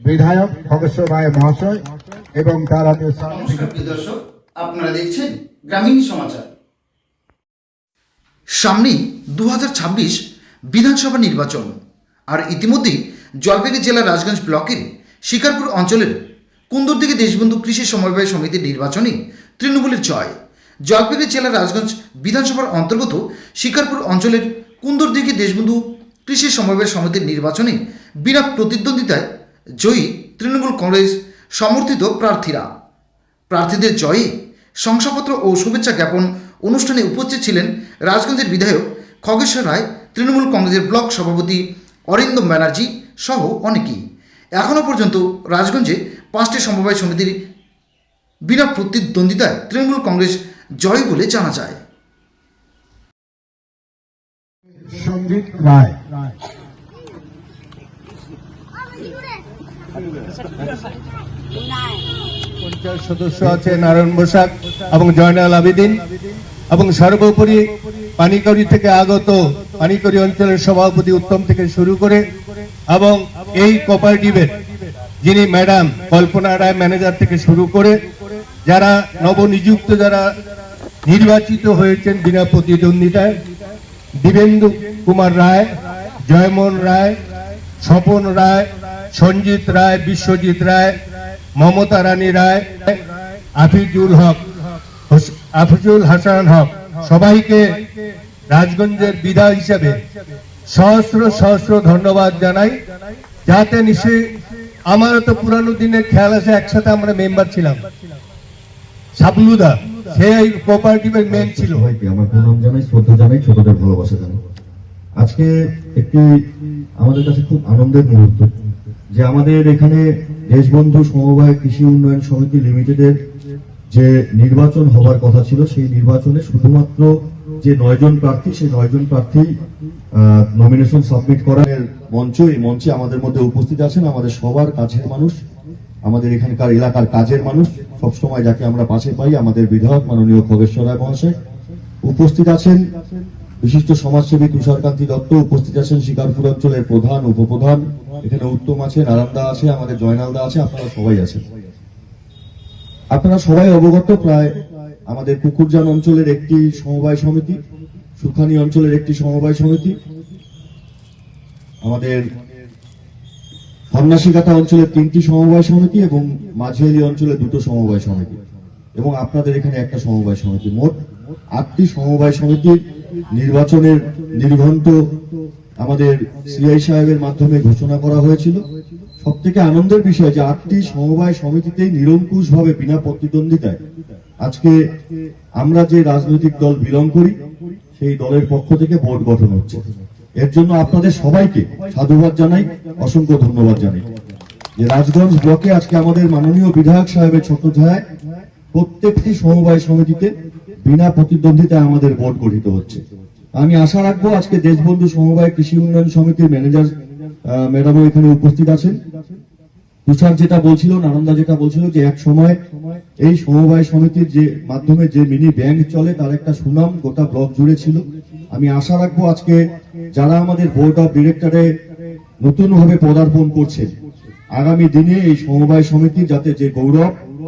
বিধায়ক খগেশ্বর রায় মহাশয় এবং তার আগে দর্শক, আপনারা দেখছেন গ্রামীণ সমাচার। সামনেই দু হাজার ছাব্বিশ বিধানসভা নির্বাচন, আর ইতিমধ্যেই জলপাইগুড়ি জেলার রাজগঞ্জ ব্লকের শিকারপুর অঞ্চলের কুন্দরদিঘি দেশবন্ধু কৃষি সমবায় সমিতির নির্বাচনে তৃণমূলের জয়। জলপাইগুড়ি জেলার রাজগঞ্জ বিধানসভার অন্তর্গত শিকারপুর অঞ্চলের কুন্দরদিঘি দেশবন্ধু কৃষি সমবায় সমিতির নির্বাচনে বিনা প্রতিদ্বন্দ্বিতায় জয়ী তৃণমূল কংগ্রেস সমর্থিত প্রার্থীরা। প্রার্থীদের জয়ে, শংসাপত্র ও শুভেচ্ছা জ্ঞাপন অনুষ্ঠানে উপস্থিত ছিলেন রাজগঞ্জের বিধায়ক খগেশ্বর রায়, তৃণমূল কংগ্রেসের ব্লক সভাপতি অরিন্দম ব্যানার্জি সহ অনেকেই। এখনও পর্যন্ত রাজগঞ্জে পাঁচটি সমবায় সমিতির বিনা প্রতিদ্বন্দ্বিতায় তৃণমূল কংগ্রেস জয় বলে জানা যায়। সঞ্জিত রায়। পঞ্চায়েত সদস্য আছে নারায়ণ বসাক এবং জয়নাল আবেদিন এবং সর্বোপরি পানিকড়ি থেকে আগত পানিকড়ি অঞ্চলের সভাপতি উত্তম থেকে শুরু করে এবং এই কোপারেটিভের যিনি ম্যাডাম কল্পনা রায় ম্যানেজার থেকে শুরু করে যারা নবনিযুক্ত যারা নির্বাচিত হয়েছেন বিনা প্রতিদ্বন্দ্বিতায় দিবেন্দু কুমার রায়, জয়মোহন রায় স্বপন রায়, সঞ্জিত রায়, বিশ্বজিৎ রায়, মমতা রানী রায়, আফিজুল হক আফিজুল হাসান হক, সবাইকে রাজগঞ্জের বিধায়ক হিসেবে সহস্র সহস্র ধন্যবাদ জানাই। যাতে নিশ্চয়ই আমারও তো পুরানো দিনের খেয়াল আছে, একসাথে আমরা মেম্বার ছিলাম। সাবলুদা সেই কোপারেটিভের মেন ছিল। আমার প্রণাম জানাই, শ্রদ্ধা জানাই, ছোটদের ভালোবাসা জানাই। আজকে একটি আমাদের কাছে খুব আনন্দের মুহূর্ত, যে আমাদের এখানে দেশবন্ধু সমবায় কৃষি উন্নয়ন সমিতি লিমিটেডের যে নির্বাচন হবার কথা ছিল, সেই নির্বাচনে শুধুমাত্র যে নয়জন প্রার্থী, সেই নয়জন প্রার্থী নমিনেশন সাবমিট করার মঞ্চ, এই মঞ্চে আমাদের মধ্যে উপস্থিত আছেন আমাদের সবার কাছের মানুষ, আমাদের এখানকার এলাকার কাজের মানুষ সবসময় যাকে আমরা পাশে পাই, আমাদের বিধায়ক মাননীয় খগেশ্বর রায় মহাশয়। উপস্থিত আছেন বিশিষ্ট সমাজসেবী তুষারকান্তি দত্ত উপস্থিত আছেন শিকারপুর অঞ্চলের প্রধান, উপপ্রধান। এখানে উত্তম আছে নারায়ণদা আছে, আমাদের জয়নালদা আছে, আপনারা সবাই আছেন। আপনারা সবাই অবগত, প্রায় আমাদের কুকুরজান অঞ্চলের একটি সমবায় সমিতি সুখানি অঞ্চলের একটি সমবায় সমিতি, আমাদের সন্ন্যাসীকাটা অঞ্চলে তিনটি সমবায় সমিতি এবং মাঝিয়ালি অঞ্চলে দুটো সমবায় সমিতি। এবং আপনাদের এখানে একটা সমবায় সমিতি, মোট আটটি সমবায় সমিতির নির্বাচনের নির্ঘণ্ট আমাদের সিআই সাহেবের মাধ্যমে ঘোষণা করা হয়েছিল। সব থেকে আনন্দের বিষয় যে আটটি সমবায় সমিতিতেই নিরঙ্কুশ ভাবে বিনা প্রতিদ্বন্দ্বিতায় আজকে আমরা যে রাজনৈতিক দল বিলং করি, সেই দলের পক্ষ থেকে বোর্ড গঠন হচ্ছে। এর জন্য আপনাদের সবাইকে সাধুবাদ জানাই, অসংখ্য ধন্যবাদ জানাই। যে রাজগঞ্জ ব্লকে আজকে আমাদের মাননীয় বিধায়ক সাহেবের ধায় প্রত্যেকটি সমবায় সমিতিতে বিনা প্রতিদ্বন্দ্বিতায় আমাদের বোর্ড গঠিত হচ্ছে। আমি আশা রাখব আজকে দেশবন্ধু সমবায় কৃষি উন্নয়ন সমিতির ম্যানেজার ম্যাডামও এখানে উপস্থিত আছেন। তুষার যেটা বলছিল, নানন্দা যেটা বলছিল যে এক সময় এই সমবায় সমিতির যে মাধ্যমে যে মিনি ব্যাংক চলে, তার একটা সুনাম গোটা ব্লক জুড়ে ছিল। আমি আশা রাখব আজকে যারা আমাদের বোর্ড অফ ডিরেক্টরে নতুন ভাবে পদার্পণ করছে, আগামী দিনে এই সমবায় সমিতি যাতে যে গৌরব